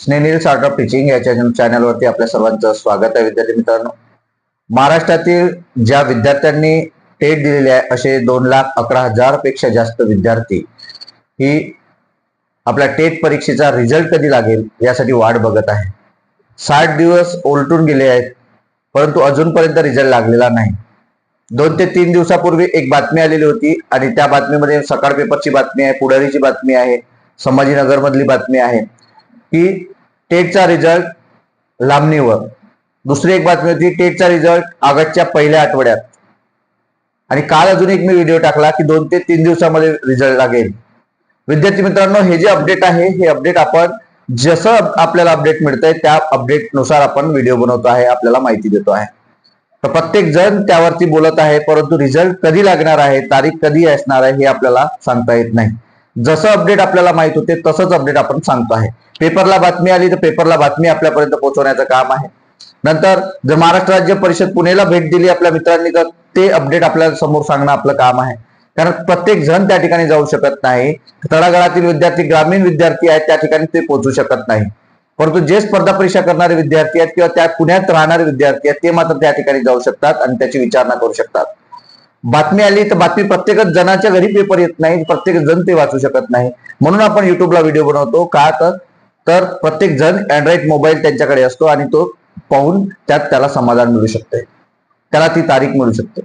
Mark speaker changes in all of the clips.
Speaker 1: स्नेनील art of teaching या चॅनलवरती आपल्या सर्वांचं स्वागत आहे विद्यार्थी मित्रांनो. महाराष्ट्रातील ज्या विद्यार्थ्यांनी टेट दिलेले आहे असे दोन लाख अकरा हजारपेक्षा जास्त विद्यार्थी ही आपल्या टेट परीक्षेचा रिझल्ट कधी लागेल यासाठी वाट बघत आहे. साठ दिवस ओलटून गेले आहेत परंतु अजूनपर्यंत रिझल्ट लागलेला नाही. दोन ते तीन दिवसापूर्वी एक बातमी आलेली होती आणि त्या बातमीमध्ये सकाळ पेपरची बातमी आहे पुढारीची बातमी आहे संभाजीनगर मधली बातमी आहे. की टेटचा रिझल्ट लांबणीवर. दुसरी एक बातमी होती टेटचा रिझल्ट ऑगस्टच्या पहिल्या आठवड्यात. आणि काल अजून एक मी व्हिडिओ टाकला की दोन ते तीन दिवसामध्ये रिझल्ट लागेल. विद्यार्थी मित्रांनो हे जे अपडेट आहे हे अपडेट आपण जसं आपल्याला अपडेट मिळतंय त्या अपडेटनुसार आपण व्हिडिओ बनवतो आहे आपल्याला माहिती देतो आहे. तर प्रत्येक जण त्यावरती बोलत आहे परंतु रिझल्ट कधी लागणार आहे तारीख कधी असणार आहे हे आपल्याला सांगता येत नाही. जसं अपडेट आपल्याला माहीत होते तसंच अपडेट आपण सांगतो आहे. पेपरला बातमी आली तर पेपरला बातमी आपल्यापर्यंत पोहोचवण्याचं काम आहे. नंतर जर महाराष्ट्र राज्य परिषद पुणेला भेट दिली आपल्या मित्रांनी तर ते अपडेट आपल्यासमोर सांगणं आपलं काम आहे. कारण प्रत्येक जण त्या ठिकाणी जाऊ शकत नाही. तळागाळातील विद्यार्थी ग्रामीण विद्यार्थी आहेत त्या ठिकाणी ते पोहोचू शकत नाही. परंतु जे स्पर्धा परीक्षा करणारे विद्यार्थी आहेत किंवा त्या पुण्यात राहणारे विद्यार्थी आहेत ते मात्र त्या ठिकाणी जाऊ शकतात आणि त्याची विचारणा करू शकतात. बातमी आली तर बातमी प्रत्येकच जणाच्या घरी पेपर येत नाही. प्रत्येक जण ते वाचू शकत नाही. म्हणून आपण युट्यूबला व्हिडिओ बनवतो. का तर तर प्रत्येक जण अँड्रॉइड मोबाईल त्यांच्याकडे असतो आणि तो पाहून त्यात त्याला समाधान मिळू शकते. त्याला ती तारीख मिळू शकते.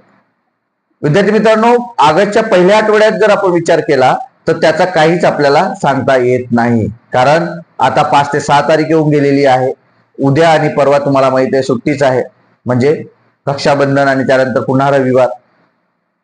Speaker 1: विद्यार्थी मित्रांनो ऑगस्टच्या पहिल्या आठवड्यात जर आपण विचार केला तर त्याचा काहीच आपल्याला सांगता येत नाही. कारण आता पाच ते सहा तारीख येऊन गेलेली आहे. उद्या आणि परवा तुम्हाला माहिती आहे सुट्टीच आहे. म्हणजे रक्षाबंधन आणि त्यानंतर पुन्हा रविवार.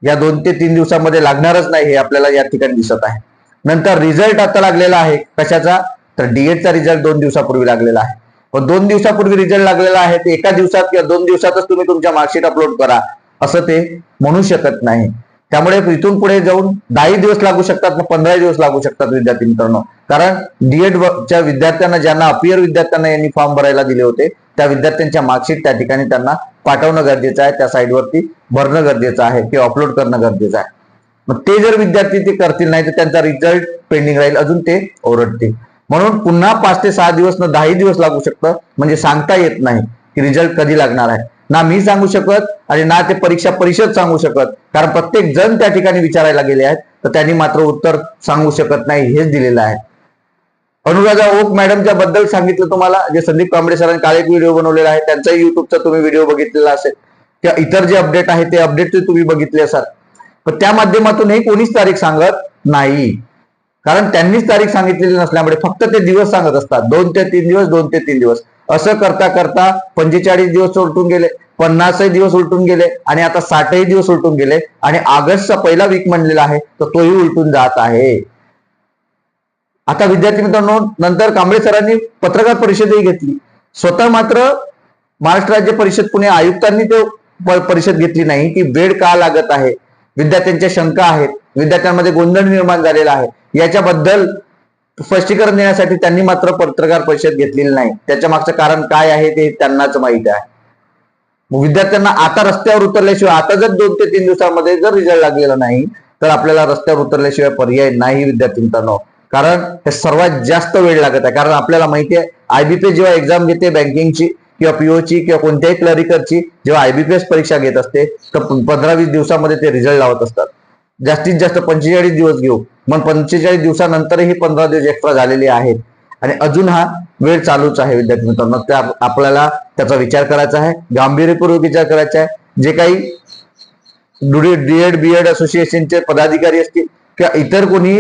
Speaker 1: या दोन ते तीन दिवसामध्ये लागणारच नाही हे आपल्याला या ठिकाणी दिसत आहे. नंतर रिझल्ट आता लागलेला आहे. कशाचा? तर डीएडचा रिझल्ट दोन दिवसापूर्वी लागलेला आहे. पण दोन दिवसापूर्वी रिझल्ट लागलेला आहे ते एका दिवसात किंवा दोन दिवसातच तुम्ही तुमच्या मार्कशीट अपलोड करा असं ते म्हणू शकत नाही. त्यामुळे इथून पुढे जाऊन दहाही दिवस लागू शकतात पंधरा दिवस लागू शकतात विद्यार्थी मित्रांनो. कारण डीएड च्या विद्यार्थ्यांना ज्यांना अपियर विद्यार्थ्यांना यांनी फॉर्म भरायला दिले होते त्या विद्यार्थ्यांच्या मार्कशीट त्या ठिकाणी त्यांना पाठवणं गरजेचं आहे त्या साईडवरती भरणं गरजेचं आहे किंवा अपलोड करणं गरजेचं आहे. मग ते जर विद्यार्थी ते करतील नाही तर त्यांचा रिझल्ट पेंडिंग राहील अजून ते ओरडतील. म्हणून पुन्हा पाच ते सहा दिवस न दहाही दिवस लागू शकतं. म्हणजे सांगता येत नाही की रिझल्ट कधी लागणार आहे. ना मी सांगू शकत आणि ना ते परीक्षा परिषद सांगू शकत. कारण प्रत्येक जण त्या ठिकाणी विचारायला गेले आहेत तर त्यांनी मात्र उत्तर सांगू शकत नाही हेच दिलेलं आहे. अनुराधा ओक मॅडमच्या बद्दल सांगितलं तुम्हाला जे संदीप कांबळे सरांनी काल एक व्हिडिओ बनवलेला आहे त्यांचाही युट्यूबचा तुम्ही व्हिडिओ बघितलेला असेल. किंवा इतर जे अपडेट आहे ते अपडेट तुम्ही बघितले असाल. पण त्या माध्यमातूनही कोणीच तारीख सांगत नाही. कारण त्यांनीच तारीख सांगितलेली नसल्यामुळे फक्त ते दिवस सांगत असतात. दोन ते तीन दिवस दोन ते तीन दिवस. असं करता करता पंचेचाळीस दिवस उलटून गेले पन्नासही दिवस उलटून गेले आणि आता साठही दिवस उलटून गेले आणि ऑगस्टचा पहिला वीक म्हणलेला आहे तर तोही उलटून जात आहे. आता विद्यार्थी मित्रांनो नंतर कांबळे सरांनी पत्रकार परिषदही घेतली. स्वतः मात्र महाराष्ट्र राज्य परिषद पुणे आयुक्तांनी ते परिषद घेतली नाही. की वेळ का लागत आहे? विद्यार्थ्यांच्या शंका आहेत. विद्यार्थ्यांमध्ये गोंधळ निर्माण झालेला आहे. याच्याबद्दल स्पष्टीकरण देण्यासाठी त्यांनी मात्र पत्रकार परिषद घेतलेली नाही. त्याच्या मागचं कारण काय आहे ते त्यांनाच माहीत आहे. विद्यार्थ्यांना आता रस्त्यावर उतरल्याशिवाय आता जर दोन ते तीन दिवसामध्ये जर रिझल्ट लागलेला नाही तर आपल्याला रस्त्यावर उतरल्याशिवाय पर्याय नाही विद्यार्थी मित्रांनो कारण हे सर्वात जास्त वेळ लागत आहे. कारण आपल्याला माहिती आहे आयबीपीएस जेव्हा एक्झाम घेते बँकिंगची किंवा पीओची किंवा कोणत्याही क्लरिकरची जेव्हा आयबीपीएस परीक्षा घेत असते तर पंधरा वीस दिवसामध्ये ते रिझल्ट लावत असतात. जास्तीत जास्त पंचेचाळीस दिवस घेऊ. मग पंचेचाळीस दिवसानंतरही पंधरा दिवस एक्स्ट्रा झालेले आहेत. आणि अजून हा वेळ चालूच आहे विद्यार्थी मित्रांनो. त्या आपल्याला त्याचा विचार करायचा आहे. गांभीर्यपूर्वक विचार करायचा आहे. जे काही डीएड बीएड असोसिएशनचे पदाधिकारी असतील किंवा इतर कोणी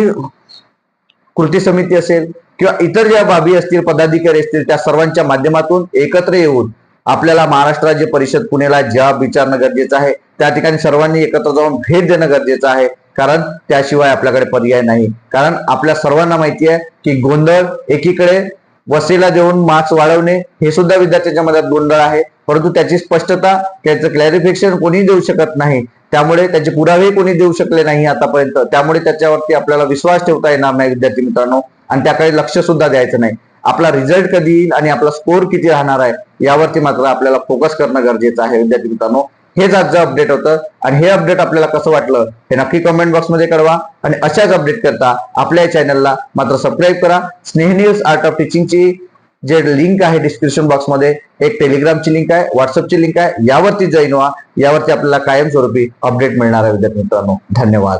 Speaker 1: कृती समिती असेल किंवा इतर ज्या बाबी असतील पदाधिकारी असतील त्या सर्वांच्या माध्यमातून एकत्र येऊन आपल्याला महाराष्ट्र राज्य परिषद पुणेला जॉब विचारणं गरजेचं आहे. त्या ठिकाणी सर्वांनी एकत्र जाऊन भेट देणं गरजेचं आहे. कारण त्याशिवाय आपल्याकडे पर्याय नाही. कारण आपल्या सर्वांना माहिती आहे की गोंधळ एकीकडे वसेला देऊन मार्क्स वाढवणे हे सुद्धा विद्यार्थ्यांच्या मनात गोंधळ आहे. परंतु त्याची स्पष्टता त्याचं क्लॅरिफिकेशन कोणी देऊ शकत नाही. त्यामुळे त्याचे पुरावे कोणी देऊ शकले नाही आतापर्यंत. त्यामुळे त्याच्यावरती आपल्याला विश्वास ठेवता येणार नाही विद्यार्थी मित्रांनो. आणि त्याकडे लक्ष सुद्धा द्यायचं नाही. आपला रिझल्ट कधी येईल आणि आपला स्कोर किती राहणार आहे यावरती मात्र आपल्याला फोकस करणं गरजेचं आहे विद्यार्थी मित्रांनो. हेच आजचं अपडेट होतं. आणि हे अपडेट आपल्याला कसं वाटलं हे नक्की कमेंट बॉक्समध्ये कळवा. आणि अशाच अपडेट करता आपल्या चॅनलला मात्र सबस्क्राईब करा. स्नेह न्यूज आर्ट ऑफ टीचिंगची जे लिंक आहे डिस्क्रिप्शन बॉक्समध्ये एक टेलिग्रामची लिंक आहे व्हॉट्सअपची लिंक आहे. यावरती जॉईन व्हा. यावरती आपल्याला कायमस्वरूपी अपडेट मिळणार आहे विद्यार्थी मित्रांनो. धन्यवाद.